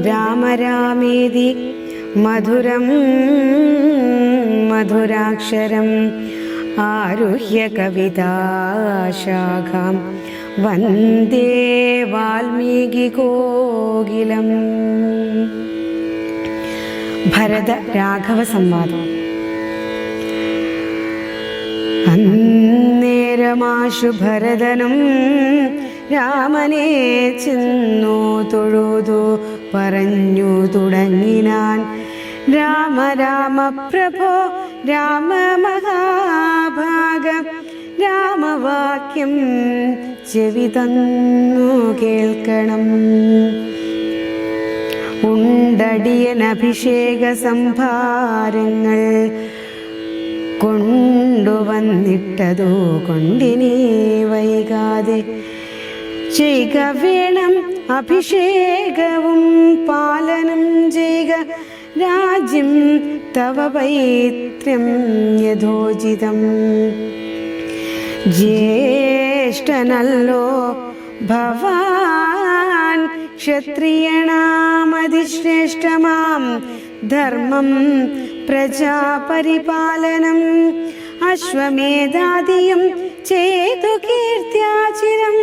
Rama മധുരം മധുരാക്ഷരം. ആരുഹ്യ കവിതാശാഖാം വന്ദേ വാൽമീകി കോകിലം. ഭരത രാഘവ സംവാദം. അന്നേരമാശു ഭരതനും രാമനെ ചിന്നു തൊഴുതു. പറഞ്ഞു തുടങ്ങിനാൻ. രാമ രാമ പ്രഭോ രാമ മഹാഭാഗ. രാമവാക്യം ചെവി തന്നു കേൾക്കണം. ഉണ്ടടിയൻ അഭിഷേക സംഭാരങ്ങൾ കൊണ്ടുവന്നിട്ടതോ കൊണ്ടിനി വൈകാതെ. ചെയ്യുക വേണം അഭിഷേകവും പാലനം ചെയ്യുക രാജ്യം തവ പൈത്രം യഥോചിതം. ജ്യേഷ്ഠനല്ലോ ഭവാൻ ക്ഷത്രിയണാമതിശ്രേഷ്ഠമാം ധർമ്മം പ്രജാപരിപാലനം അശ്വമേധാദിയും ചേതു കീർത്തിയാചിരം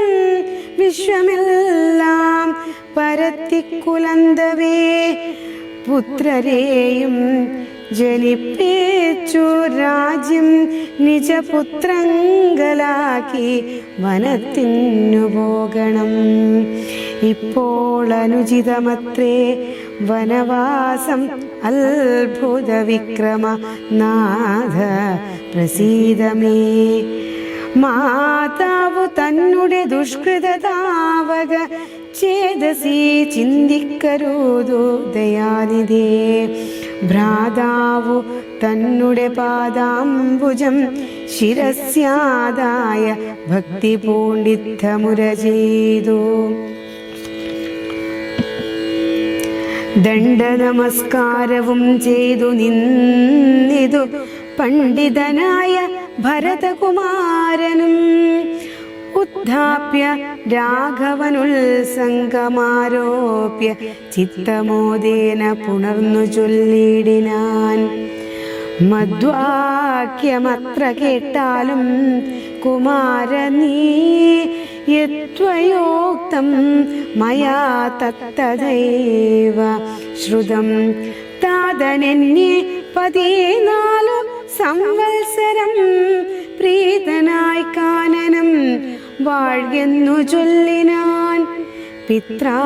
വിശ്വമെല്ലാം പരത്തിക്കുലന്തവേ. പുത്രരെയും ജനിപ്പേച്ചു രാജ്യം നിജപുത്രങ്കലാക്കി വനത്തിനു പോകണം. ഇപ്പോൾ അനുചിതമത്രേ വനവാസം അത്ഭുത വിക്രമ നാഥ പ്രസീതമേ. മാതാവു തന്നെ ദുഷ്കൃതതാവക ചേതസി ചിന്തിക്കരുതു ദയാനിധേ. ഭ്രാതാവു തന്നുടെ പാദാംബുജം ശിരസ്യാദായ ഭക്തി പൂണ്ഡിത്തമുര ചെയ്തു. ദണ്ഡനമസ്കാരവും ചെയ്തു നിന്നിതു പണ്ഡിതനായ ഭരതകുമാരനും ഉദ്ധാപ്യ രാഘവനുത്സംഗമാരോപ്യ ചിത്തമോദേന പുണർന്നു ചൊല്ലിടിനാൻ. മധ്വാക്യമത്ര കേട്ടാലും കുമാരനീ യത്വയോക്തം മയാ തത്തദൈവ ശ്രുതം താതനെന്നെ പതിനാലു സംവത്സരം പ്രീതനായി കാനനം വാഴ്ന്നു ചൊല്ലിനാൻ. പിത്രാ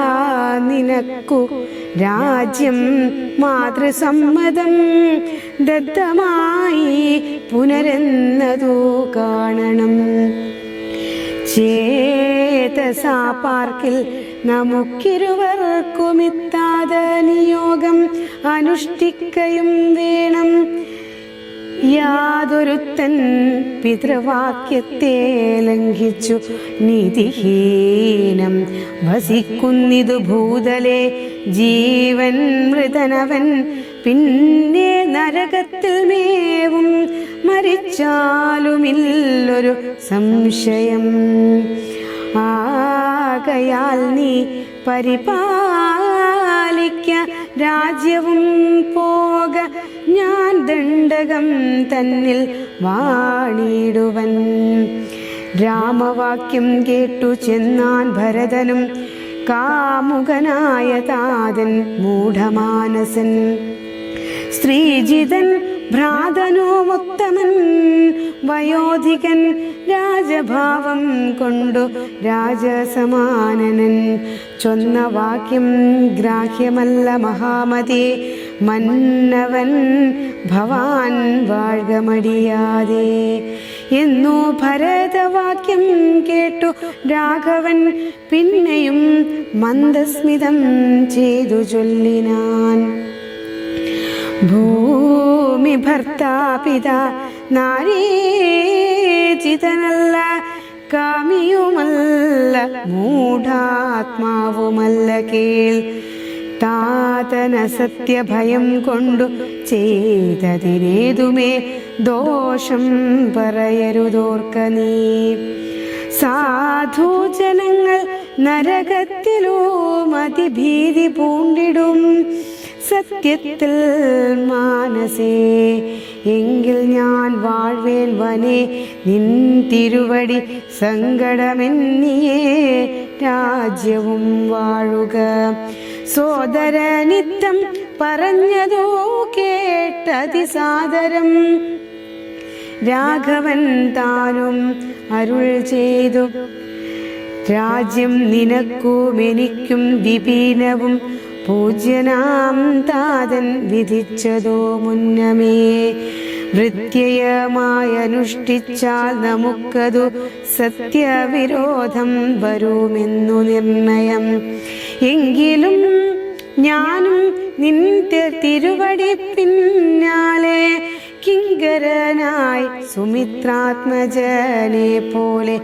നിനക്കു രാജ്യം മാതൃസമ്മതം ദത്തമായി പുനരെന്നതു കാണണം. ചേതസാ പാർക്കിൽ നിയോഗം അനുഷ്ഠിക്കയും വേണം. യാതൊരുത്തൻ പിതൃവാക്യത്തെ ലംഘിച്ചു നീതിഹീനം. വസിക്കുന്നിതു ഭൂതലെ ജീവൻ മൃതനവൻ. പിന്നെ നരകത്തിൽ മേവും മരിച്ചാലുമില്ലൊരു സംശയം. ആകയാൽ നീ പരിപാലിക്ക രാജ്യവും പോക ഞാൻ ദണ്ഡകം തന്നിൽ വാണിടുവൻ. രാമവാക്യം കേട്ടു ചെന്നാൻ ഭരതനും കാമുകനായ താതൻ മൂഢമാനസൻ. സ്ത്രീജിതൻ ഭ്രാതനോമുത്തമൻ വയോധികൻ രാജഭാവം കൊണ്ടു രാജസമാനനൻ. ചൊന്ന വാക്യം ഗ്രാഹ്യമല്ല മഹാമതി. മന്നവൻ ഭവാൻ വാഴ്കമടിയാതെ. എന്നു ഭരതവാക്യം കേട്ടു രാഘവൻ പിന്നെയും മന്ദസ്മിതം ചെയ്തു ചൊല്ലിനാൻ. ഭൂമി ഭർത്താ പിത നാരീചിതനല്ല കാമിയുമല്ല മൂഢാത്മാവുമല്ല കേൾ താതന സത്യഭയം കൊണ്ടു ചെയ്തതിനേതുമേ ദോഷം പറയരുതോർക്ക നീ. സാധുജനങ്ങൾ നരകത്തിലോ മതിഭീതി പൂണ്ടിടും. സത്യത്തിൽ മാനസേ എങ്കിൽ ഞാൻ വാഴ്വേൻ വനെ നിൻ തിരുവടി സങ്കടമെന്നിയേ രാജ്യവും വാഴുക. സോദരനിത്തം പറഞ്ഞതോ കേട്ടതിസാദരം രാഘവൻ താനും അരുൾ ചെയ്തു. രാജ്യം നിനക്കും എനിക്കും വിപീനവും പൂജ്യനാം താതൻ വിധിച്ചതോ മുന്നമേ. വൃത്യയമായി അനുഷ്ഠിച്ചാൽ നമുക്കതു സത്യവിരോധം വരുമെന്നു നിർണയം. എങ്കിലും ഞാനും നിന്റെ തിരുവടി പിന്നാലെ കിങ്കരനായി സുമിത്രാത്മജനെ പോലെ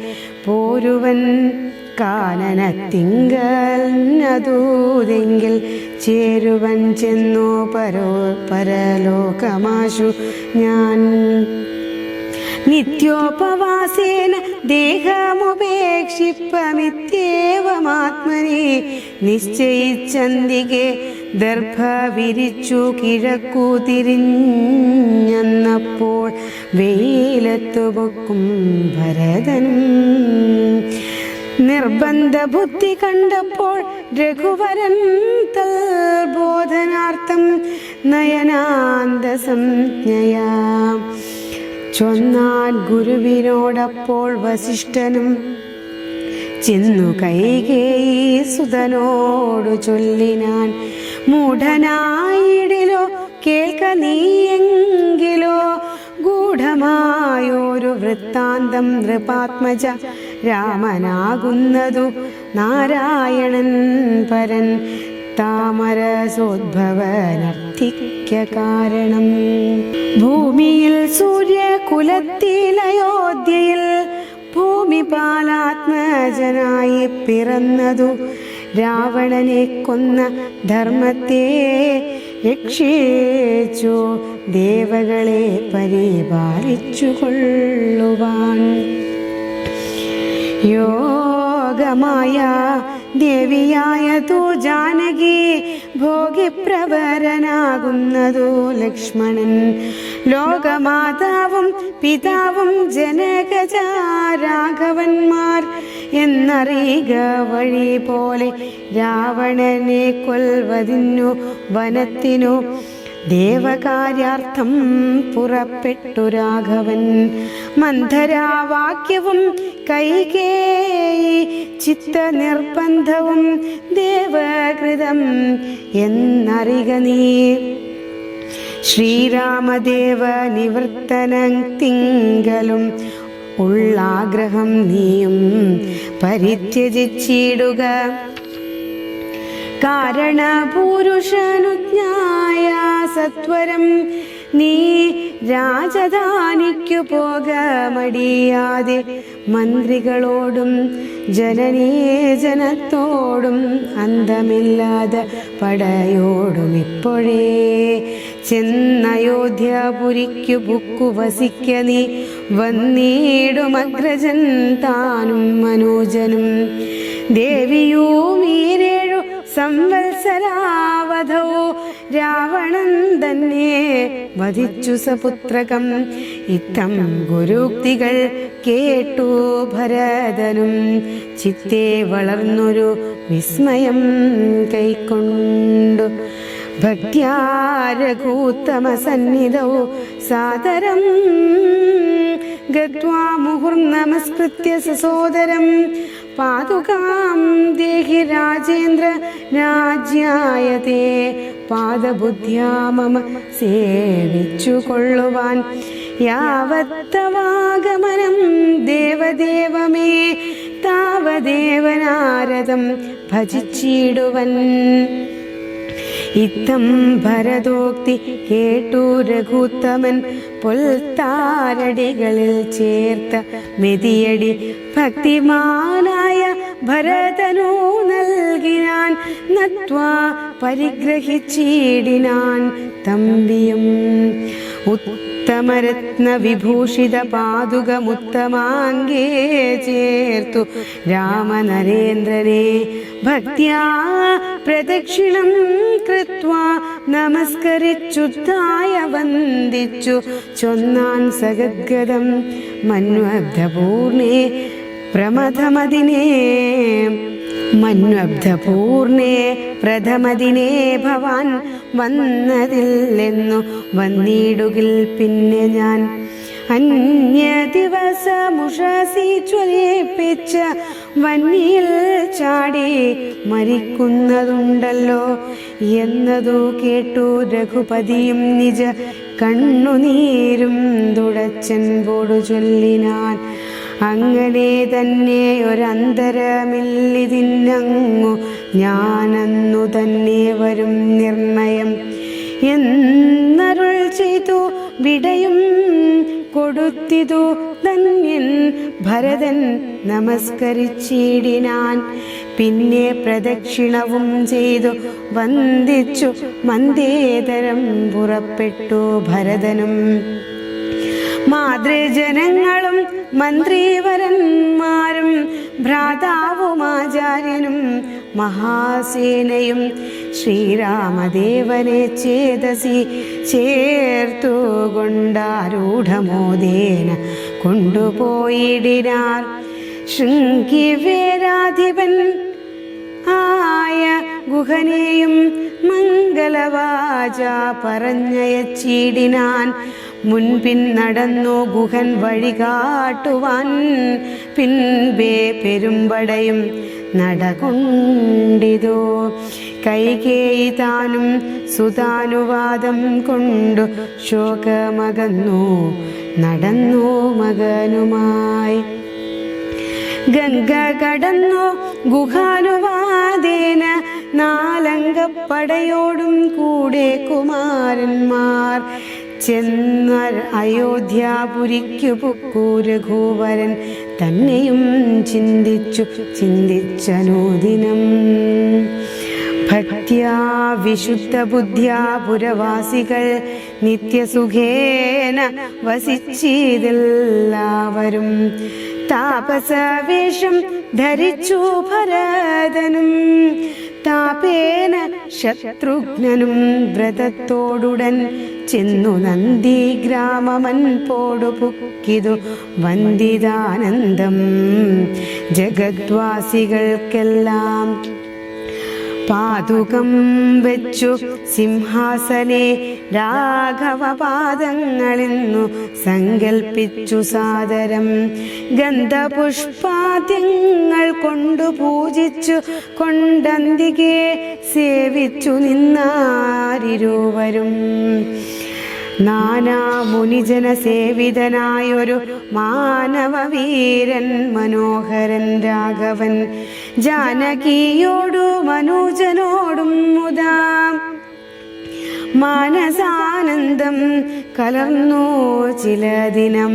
പോരുവൻ കാനനത്തിങ്കൽ നദൂതെങ്കിൽ ചേരുവൻ ചെന്നു പരോ പരലോകമാശു ഞാൻ. നിത്യോപവാസേന ദേഹമുപേക്ഷിപ്പമിത്യേവമാത്മനെ നിശ്ചയിച്ചന്തികെ ദർഭ വിരിച്ചു കിഴക്കു തിരിഞ്ഞപ്പോൾ വെയിലത്തു പൊക്കും ഭരതനും നിർബന്ധ ബുദ്ധി കണ്ടപ്പോൾ രഘുവരൻ തൽബോധനാർത്ഥം നയനാന്ത സംജ്ഞയാം ചൊന്നാൽ ഗുരുവിനോടപ്പോൾ വസിഷ്ഠനും ചെന്നു കൈകേയി സുതനോടു ചൊല്ലിനാൻ. മൂഢനായിടിലോ കേൾക്ക നീയെങ്കിലോ ഗൂഢമായൊരു വൃത്താന്തം നൃപാത്മജ രാമനാകുന്നതു നാരായണൻ പരൻ. താമരസോദ്ഭവനർത്തിക്ക കാരണം. ഭൂമിയിൽ സൂര്യകുലത്തിലയോധ്യയിൽ ഭൂമിപാലാത്മജനായി പിറന്നതു രാവണനെ കൊന്ന ധർമ്മത്തെ രക്ഷിച്ചു ദേവകളെ പരിപാലിച്ചു കൊള്ളുവാൻ യോഗമായ ദേവിയായ തൂ ജാനകി ഭോഗിപ്രവരനാകുന്നതു ലക്ഷ്മണൻ. ലോകമാതാവും പിതാവും ജനകചാരാഘവന്മാർ എന്നറിയുക വഴി പോലെ രാവണനെ കൊൽവതിന്നു വനത്തിനു. ദേവകാര്യാർത്ഥം പുറപ്പെട്ടു രാഘവൻ. മന്ധരാവാക്യവും കൈകേയി ചിത്ത നിർബന്ധവും ദേവകൃതം എന്നറിക നീ. ശ്രീരാമദേവ നിവർത്തനം തിങ്കലും ഉള്ളാഗ്രഹം നീയും പരിത്യജിച്ചിടുക. കാരണപുരുഷനുജ്ഞായ സത്വരം നീ രാജധാനിക്കു പോക മടിയാതെ മന്ത്രികളോടും ജനനീജനത്തോടും അന്തമില്ലാതെ പടയോടും ഇപ്പോഴേ ചെന്നയോധ്യാപുരിക്കു ബുക്കു വസിക്ക നീ. വന്നീടും അഗ്രജൻ താനും മനോജനും. ദേവിയോ ഈരേഴു സംവത്സരാവധോ രാവണൻ തന്നെ വധിച്ചു സപുത്രകം. ഇത്തം ഗുരുക്തികൾ കേട്ടു ഭരതനും ചിത്തെ വളർന്നൊരു വിസ്മയം കൈക്കൊണ്ടു. ഭക്യാരകൂത്തമസന്നിധൗ സാദരം ഗത്വാ മുഹുർനമസ്കൃത്യ സസോദരം. പാതുകാം ദേഹി രാജേന്ദ്ര രാജ്യായതേ. പാദബുദ്ധ്യാ മമ സേവിച്ചു കൊള്ളുവാൻ. യാവത്തവാഗമനം ദേവദേവമേ. താവദേവനാരദം ഭജിച്ചിടുവൻ. ഇത്തം ഭരതോക്തി കേട്ടു രഘുത്തമൻ പൊൽത്താരടികളിൽ ചേർത്ത മെതിയടി ഭക്തിമാനായ ഭരതനു നൽകിനാൻ നത്വാ പരിഗ്രഹിച്ചിടിനാൻ തമ്പിയും. ഉത്തമരത്ന വിഭൂഷിത പാതുകമുത്തമാങ്കേ ചേർത്തു. രാമനരേന്ദ്രനെ ഭക്ത്യാ പ്രദക്ഷിണം കൃത്വാ നമസ്കരിച്ചുദ്ധായ വന്ദിച്ചു. ചൊന്നാൻ സഗദ്ഗതം മന്വബ്ധപൂർണേ പ്രമഥമതിനേ മന്വബ്ധപൂർണേ പ്രഥമദിനേ ഭവാൻ വന്നതില്ലെന്നു വന്നിടുകിൽ പിന്നെ ഞാൻ. അന്യ ദിവസമുഷസി ജ്വലിപ്പിച്ച വന്നിയിൽ ചാടി മരിക്കുന്നതുണ്ടല്ലോ എന്നതു കേട്ടു രഘുപതിയും നിജ കണ്ണുനീരും തുടച്ചൻ പോടു ചൊല്ലിനാൻ. അങ്ങനെ തന്നെ ഒരന്തരമില്ലിതിന്നങ്ങു ഞാനന്നു തന്നെ വരും നിർണയം. എന്നരുൾ ചെയ്തു വിടയും കൊടുത്തിതു ധന്യൻ ഭരതൻ നമസ്കരിച്ചിടിനാൻ. പിന്നെ പ്രദക്ഷിണവും ചെയ്തു വന്ദിച്ചു മന്ദേതരം പുറപ്പെട്ടു ഭരതനും. മാതൃജനങ്ങളും മന്ത്രിവരന്മാരും ഭ്രാതാവും ആചാര്യനും മഹാസേനയും ശ്രീരാമദേവനെ ചേതസി ചേർത്തുകൊണ്ടാരൂഢമോദേന കൊണ്ടുപോയിടിനാർ. ശൃംഗിവേരാധിപൻ ആയ ഗുഹനെയും മംഗളവാച പറഞ്ഞയച്ചിടിനാൻ. മുൻപിൻ നടന്നു ഗുഹൻ വഴി കാട്ടുവാൻ പിൻപേ പെരുമ്പടയും നടകൊണ്ടിതോ. കൈകേയി താനും സുതാനുവാദം കൊണ്ടു ശോകമകന്നു നടന്നു മകനുമായി. ഗംഗ കടന്നു ഗുഹാനുവാദേന നാലംഗപ്പടയോടും കൂടെ കുമാരന്മാർ. ചെന്നർ അയോധ്യാപുരിക്കു പൊക്കൂ രഘുവരൻ തന്നെയും ചിന്തിച്ചു ചിന്തിച്ചനോദിനം. ഭക്ത്യാ വിശുദ്ധ പുരവാസികൾ നിത്യസുഖേന വസിച്ചിതെല്ലാവരും. താപസവേഷം ധരിച്ചു ഭരതനും താപേന ശത്രുഘ്നനും വ്രതത്തോടുടൻ ചെന്നു നന്ദി ഗ്രാമമൻ പോടു പുക്കിതു വന്ദിതാനന്ദം. ജഗദ്വാസികൾക്കെല്ലാം പാതുകം വെച്ചു സിംഹാസനെ രാഘവ പാദങ്ങളെന്നു സങ്കൽപ്പിച്ചു സാദരം. ഗന്ധപുഷ്പാദ്യങ്ങൾ കൊണ്ടു പൂജിച്ചു കൊണ്ടന്തികെ സേവിച്ചു നിന്നാരിരുവരും. നാനാ മുനിജന സേവിതനായൊരു മാനവവീരൻ മനോഹരൻ രാഘവൻ. ജാനകിയോടു മനോജനോടും മുതാ. മാനസാനന്ദം കലർന്നു ചില ദിനം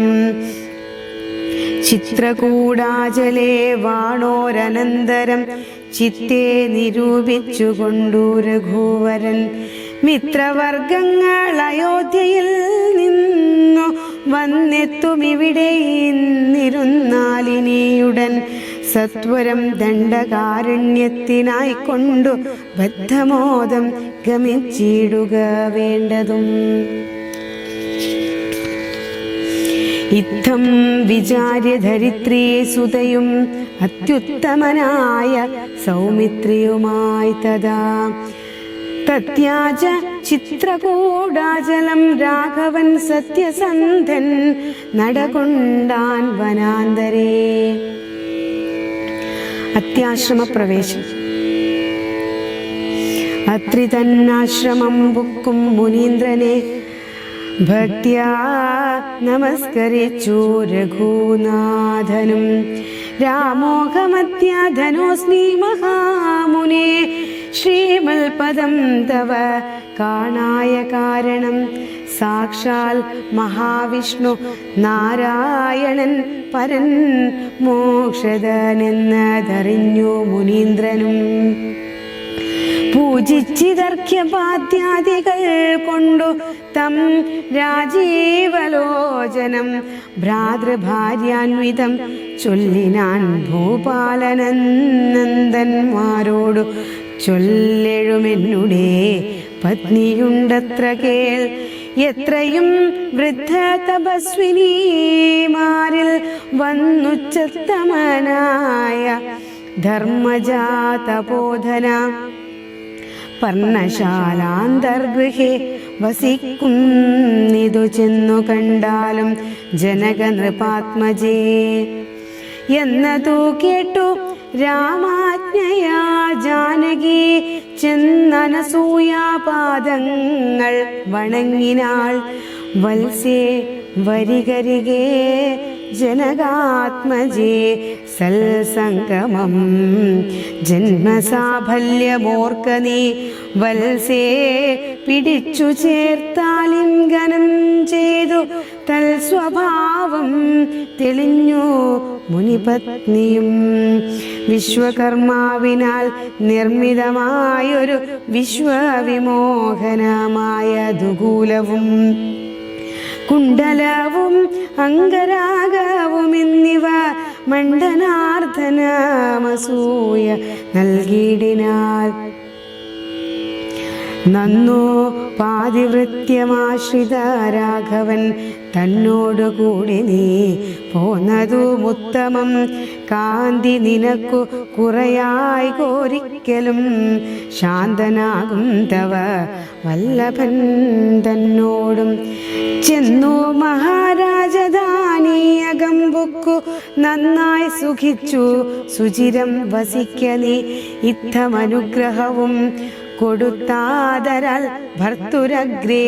ചിത്രകൂടാചലെ വാണോരനന്തരം ചിത്തെ നിരൂപിച്ചുകൊണ്ടു രഘുവരൻ. മിത്രവർഗങ്ങൾ അയോധ്യയിൽ നിന്നു വന്നെത്തുമിവിടെ ഇന്നിരുന്നാലിനിയുടൻ സത്വരം ദണ്ഡകാരുണ്യത്തിനായി കൊണ്ടു ബദ്ധമോദം ഗമിച്ചിടുക വേണ്ടതും. ഇത്തം വിചാര്യ ധരിത്രീ സുതയും അത്യുത്തമനായ സൗമിത്രിയുമായി തഥാ തത്യാച ചിത്രകൂടാചലം രാഘവൻ സത്യസന്ധൻ നടകൊണ്ടാൻ വനാന്തരേ. അത്യാശ്രമ പ്രവേശം അത്രി തന്നാശ്രമം ബുക്കും മുനീന്ദ്രനെ ഭക്ത്യാ നമസ്കരിച്ചു രഘുനാഥനും. രാമോഹമത്യാധനോസ്മി മഹാമുനെ ശ്രീമൽപദം തവ കാണായ കാരണം. സാക്ഷാൽ മഹാവിഷ്ണു നാരായണൻ പരൻ മോക്ഷതനെന്നതറിഞ്ഞു മുനീന്ദ്രനും. പൂജിച്ചിതർഘ്യപാദ്യാദികൾ കൊണ്ടു തം രാജീവലോചനം ഭ്രാതൃഭാര്യാന്വിതം ചൊല്ലിനാൻ ഭൂപാലനന്ദന്മാരോടു ചൊല്ലെഴുമെന്നുടേ പത്നിയുണ്ടത്ര കേൾ. എത്രയും വൃദ്ധ തപസ്വിനിമാരിൽ വന്നുച്ചത്തമനായ ധർമ്മജാതപോധന പർണശാലാന്തർഗൃഹേ വസിക്കുന്നിതു ചെന്നു കണ്ടാലും ജനക നൃപാത്മജേ എന്നതു കേട്ടു രാമാജ്ഞയാ ജാനകി ചെന്നനസൂയാ പാദങ്ങൾ വണങ്ങിനാൾ. വത്സേ വരികരികേ ജനകാത്മജേ സൽസംഗമം ജന്മസാഫല്യമോർക്ക നീ. വത്സേ പിടിച്ചു ചേർത്താലിംഗനം ചെയ്തു തൽ സ്വഭാവം തെളിഞ്ഞു മുനിപത്നിയും വിശ്വകർമാവിനാൽ നിർമ്മിതമായൊരു വിശ്വവിമോഹനമായ ദുകൂലവും കുണ്ടലവും അംഗരാഗവും എന്നിവ മണ്ഡനാർദ്ദനമസൂയ നൽകിയിടിനാൽ നന്നു പാതിവൃത്യമാശ്രിത രാഘവൻ തന്നോടുകൂടി നീ പോന്നതു പോന്നതുമുത്തമം കാന്തി നിനക്കു കുറയായി കോരിക്കലും ശാന്തനാകും തവ വല്ലഭൻ തന്നോടും. ചെന്നു മഹാരാജധാനിയകമ്പുക്കു നന്നായി സുഖിച്ചു. സുചിരം വസിക്ക നീ ഇത്തമനുഗ്രഹവും കൊടുത്താതരാൽ ഭർത്തുരഗ്രേ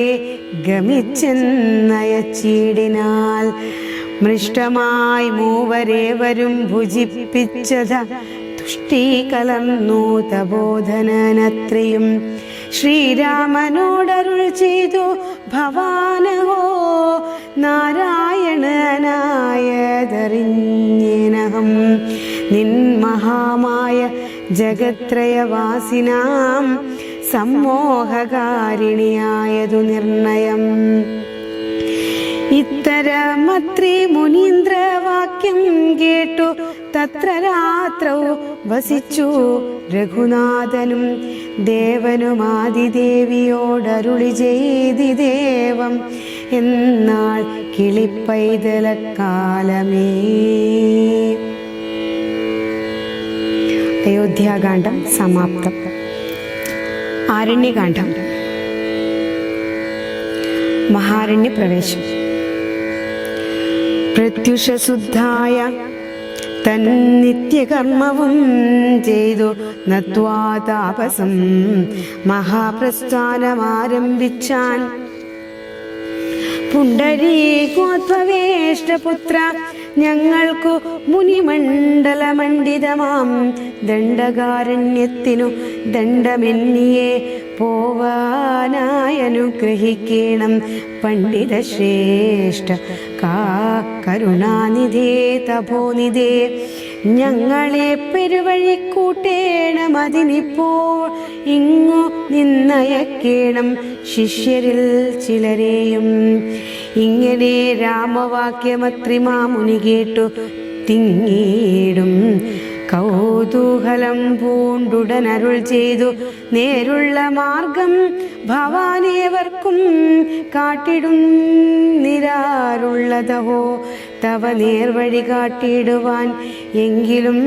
ഗമിച്ചെന്നയച്ചീടിനാൽ മൃഷ്ടമായി മൂവരേവരും ഭുജിപ്പിച്ചത തുഷ്ടി കലർന്നു തബോധനനത്രയും ശ്രീരാമനോടരുൾ ചെയ്തു ഭവാനഹോ നാരായണനായതറിഞ്ഞേനഹം. നിൻ മഹാമായ ജഗത്രയവാസിനാം സമ്മോഹകാരിണിയായതു നിർണയം. ഇത്തരമത്രി മുനീന്ദ്രവാക്യം കേട്ടു തത്ര രാത്രൗ വസിച്ചു രഘുനാഥനും ദേവനുമാതിദേവിയോടരുളി ചെയ്തി ദേവം എന്നാൾ കിളിപ്പൈതലക്കാലമേ. അയോധ്യാകാന്ഡം സമാപ്തം. ആരണ്യകാന്ഡം മഹാരണ്യ പ്രവേശം പ്രത്യുഷശുദ്ധായ തന്നിത്യകർമ്മവും ചെയ്തു നത്വാ താപസം മഹാപ്രസ്ഥാനമാരംഭിച്ചാൻ പുണ്ടരീകോത്വവേഷ്ടപുത്ര ഞങ്ങൾക്കു മുനിമണ്ഡലമണ്ഡിതമാം. ദണ്ഡകാരണ്യത്തിനു ദണ്ഡമെന്നിയെ പോവാനായി അനുഗ്രഹിക്കണം. പണ്ഡിത ശ്രേഷ്ഠ കാ കരുണാനിധേ തപോനിധേ. ഞങ്ങളെ പെരുവഴി കൂട്ടേണം അതിനിപ്പോൾ. ഇങ്ങു നിന്നയക്കേണം ശിഷ്യരിൽ ചിലരെയും. ഇങ്ങനെ രാമവാക്യമത്രിമാമുനി കേട്ടു തിങ്ങിയിടും. കൗതൂഹലം പൂണ്ടുടനരുൾ ചെയ്തു. നേരുള്ള മാർഗം ഭവാനേവർക്കും കാട്ടിടും നിരാറുള്ളതഹോ തവ നേർവഴി കാട്ടിയിടുവാൻ എങ്കിലും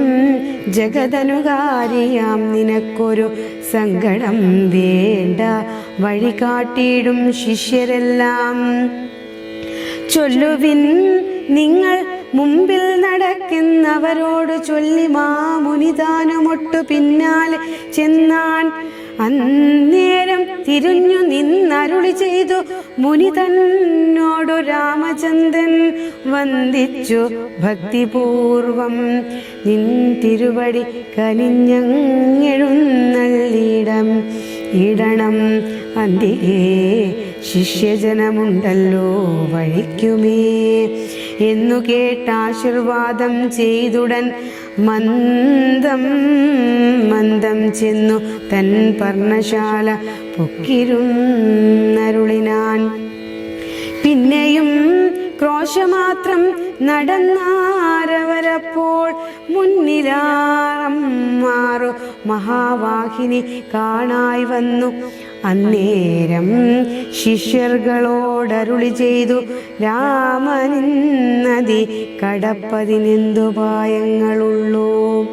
ജഗതനുകാരിയാം നിനക്കൊരു സങ്കടം വേണ്ട. വഴി കാട്ടിയിടും ശിഷ്യരെല്ലാം. ചൊല്ലുവിൻ നിങ്ങൾ മുമ്പിൽ നടക്കുന്നവരോട് ചൊല്ലി മാമുനിതാനുമൊട്ടു പിന്നാലെ ചെന്നാൻ അന്നേരം തിരിഞ്ഞു നിന്നരുളി ചെയ്തു. മുനി തന്നോടു രാമചന്ദ്രൻ വന്ദിച്ചു. ഭക്തിപൂർവം നിൻ തിരുവടി കനിഞ്ഞെഴുന്നള്ളിടം ഇടണം. അന്തികേ ശിഷ്യജനമുണ്ടല്ലോ വഴിക്കുമേ. എന്നു കേട്ടാശീർവാദം ചെയ്തുടൻ മന്ദം മന്ദം ചെന്നു തൻ പർണശാല പൊക്കിരുന്നരുളിനാൻ. പിന്നെയും ക്രോശമാത്രം നടന്നാരവരപ്പോൾ മുന്നിലാറം മാറു മഹാവാഹിനി കാണായി വന്നു. അന്നേരം ശിഷ്യർകളോടരുളി ചെയ്തു രാമനിന്നതി കടപ്പതിനെന്തു പായങ്ങളുള്ളൂ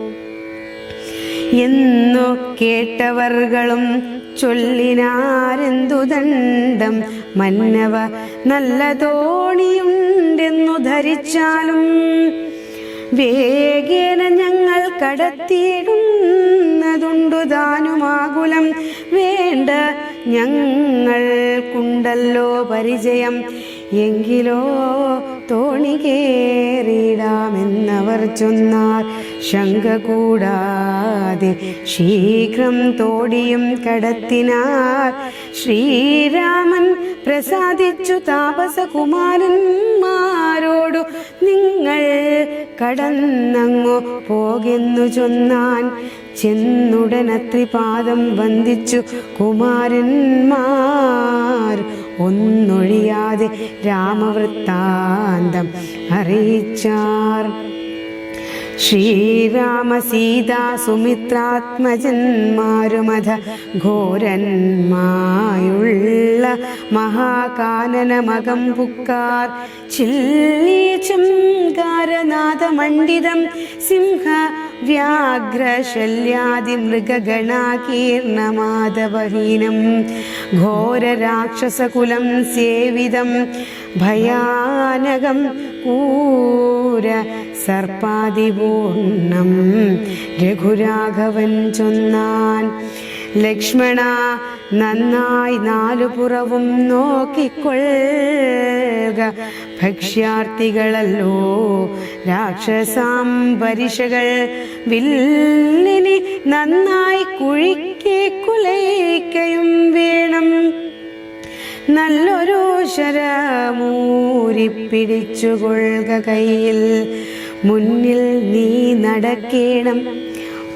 എന്നു കേട്ടവർകളും ചൊല്ലിനാരെന്തു ദണ്ഡം? മന്നവ നല്ല തോണിയുണ്ടെന്നു ധരിച്ചാലും വേഗേന ഞങ്ങൾ കടത്തിയിടുന്നതുണ്ടു താനുമാകുലം വേണ്ട ഞങ്ങൾക്കുണ്ടല്ലോ പരിചയം. എങ്കിലോ തോണി കേറിയിടാമെന്നവർ ചൊന്നാർ. ശങ്ക കൂടാതെ ശീഘ്രം തോടിയും കടത്തിനാർ. ശ്രീരാമൻ പ്രസാദിച്ചു താപസകുമാരന്മാരോടു നിങ്ങൾ കടന്നങ്ങു പോകെന്നു ചൊന്നാൻ. ചെന്നുടനത്രിപാദം വന്ദിച്ചു കുമാരന്മാർ. ഒന്നൊഴിയാതെ രാമവൃത്താന്തം അറിയിച്ചാർ. ശ്രീരാമ സീതാ സുമിത്രാത്മജന്മാരുമധ ഘോരന്മായുള്ള മഹാകാനനമകം പുക്കാർ. ചില്ലീച്ചും കാരനാഥമണ്ഡിതം സിംഹ മൃഗഗണാകീർണമാധവഹീനം ഘോരരാക്ഷസകുലം സേവിതം ഭയാനകം കൂര സർപ്പാതിപൂർണം രഘുരാഘവൻ ചൊന്നാൻ. ലക്ഷ്മണ നന്നായി നാലുപുറവും നോക്കിക്കൊള്ളുക. ഭക്ഷ്യാർത്ഥികളല്ലോ രാക്ഷസാം പരിശകൾ വില്ലിനി നന്നായി കുഴിക്കെ കുലയ്ക്കയും വേണം. നല്ലൊരു ശരമൂരി ശരമൂരിപ്പിടിച്ചുകൊള്ളുക കയ്യിൽ. മുന്നിൽ നീ നടക്കേണം.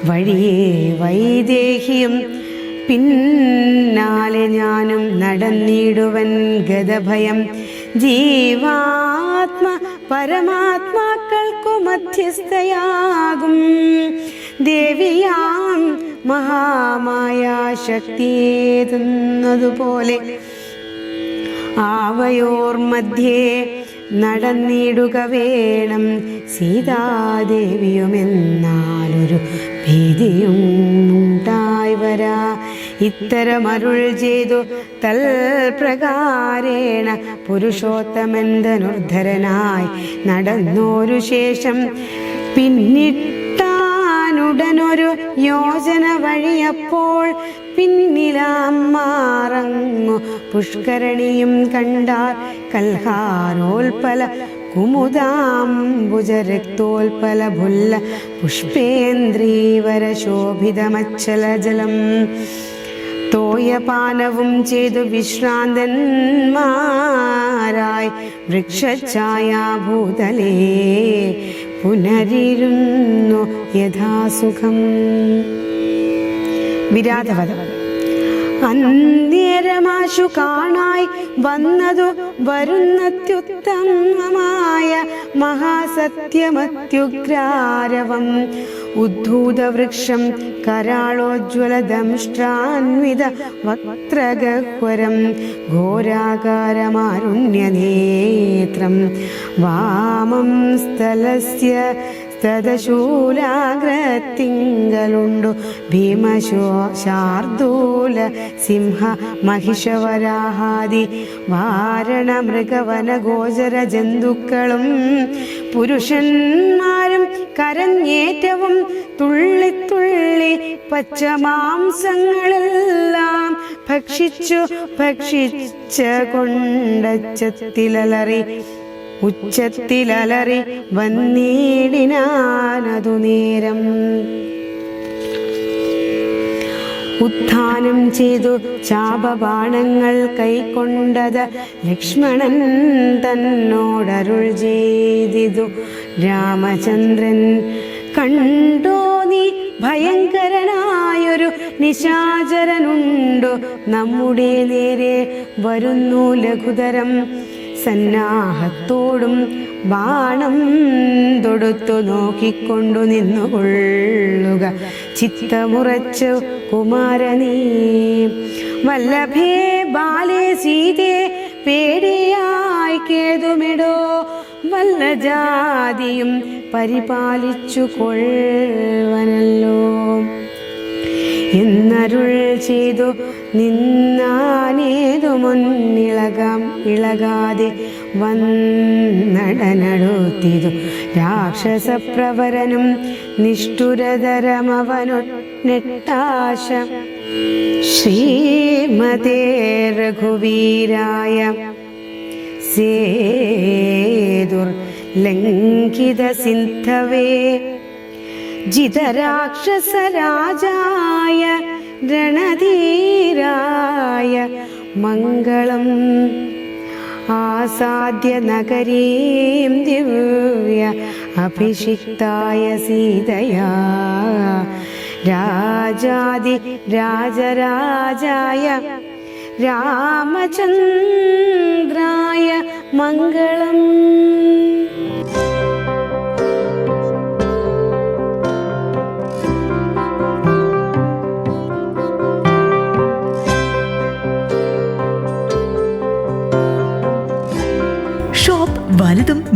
വഴിയെ വൈദേഹിയും പിന്നാലെ ഞാനും നടന്നിടുവൻ ഗതഭയം ജീവാത്മ പരമാത്മാക്കൾക്കു മധ്യസ്ഥയാകും. ദേവിയാം മഹാമായ ശക്തിയേതുന്നതുപോലെ ആവയോർ മധ്യേ നടന്നിടുക വേണം. സീതാദേവിയുമെന്നാലൊരു ഭീതിയും ഉണ്ടായി വരാ. ഇത്തരമരുൾ ചെയ്തു തൽപ്രകാരേണ പുരുഷോത്തമൻ ധനുർധരനായി നടന്നോരു ശേഷം പിന്നിട്ടാനുടനൊരു യോജന വഴിയപ്പോൾ പിന്നിലാമാറങ്ങു പുഷ്കരണിയും കണ്ടാൽ കൽഹാരോൽപല കുമുദാംബുജരക്തോൽപല ഭുല്ല തോയപാനവും ചെയ്തു വിശ്രാന്തന്മാരായി. വൃക്ഷഛായാഭൂതലേ പുനരിരുന്നു യഥാസുഖം. വിരാധവധം. അന്യരമാശു കാണായി വന്നതു വരുന്നത്യുത്തമമായ മഹാസത്യമത്യുഗ്രാരവം. ഉദ്ധൂതവൃക്ഷം കരാളോജ്വലദംഷ്ട്രാൻവിത വക്ത്രഗഹ്വരം ഘോരാകാരമാരുണ്യനേത്രം. വാമം സ്ഥലസ്യ തദശൂലാഗ്രത്തിങ്കലുണ്ടു ഭീമശോ ശാർദൂല സിംഹ മഹിഷവരാഹാദി വാരണ മൃഗവന ഗോചര ജന്തുക്കളും പുരുഷന്മാരും കരഞ്ഞേറ്റവും തുള്ളിത്തുള്ളി പച്ചമാംസങ്ങളെല്ലാം ഭക്ഷിച്ചു ഭക്ഷിച്ച കൊണ്ടച്ചത്തിലലറി. ഉച്ചത്തിലലറി വന്നീടിനാനതു നേരം. ഉത്ഥാനം ചെയ്തു ചാപബാണങ്ങൾ കൈക്കൊണ്ടത് ലക്ഷ്മണൻ തന്നോടരുൾ ചെയ്തിതു. രാമചന്ദ്രൻ കണ്ടോ നീ ഭയങ്കരനായൊരു നിശാചരനുണ്ടു? നമ്മുടെ നേരെ വരുന്നു ലഘുതരം. സന്നാഹത്തോടും ബാണം തൊടുത്തു നോക്കിക്കൊണ്ടു നിന്നുകൊള്ളുക. ചിത്തമുറച്ചു കുമാരനീ വല്ലഭേ ബാലേ സീതേ പേടിയായി കേതുമിടോ. വല്ല ജാതിയും പരിപാലിച്ചു കൊള്ളുവനല്ലോ. എന്നരുൾ ചെയ്തു നിന്നാനേതു മുന്നിളകാം ഇളകാതെ വന്നടനടുത്തിതു. രാക്ഷസപ്രവരനും നിഷ്ഠുരതരമവനു നെട്ടാശ ശ്രീമതേ രഘുവീരായ സേതുർ ലംഘിത സിന്ധവേ. ജിതരാക്ഷസരാജായ രണധീരായ മംഗളം ആസാദ്യ നഗരീം ദിവ്യ അഭിഷിക്തായ സീതയാ. രാജാതി രാജരാജായ രാമചന്ദ്രായ മംഗളം.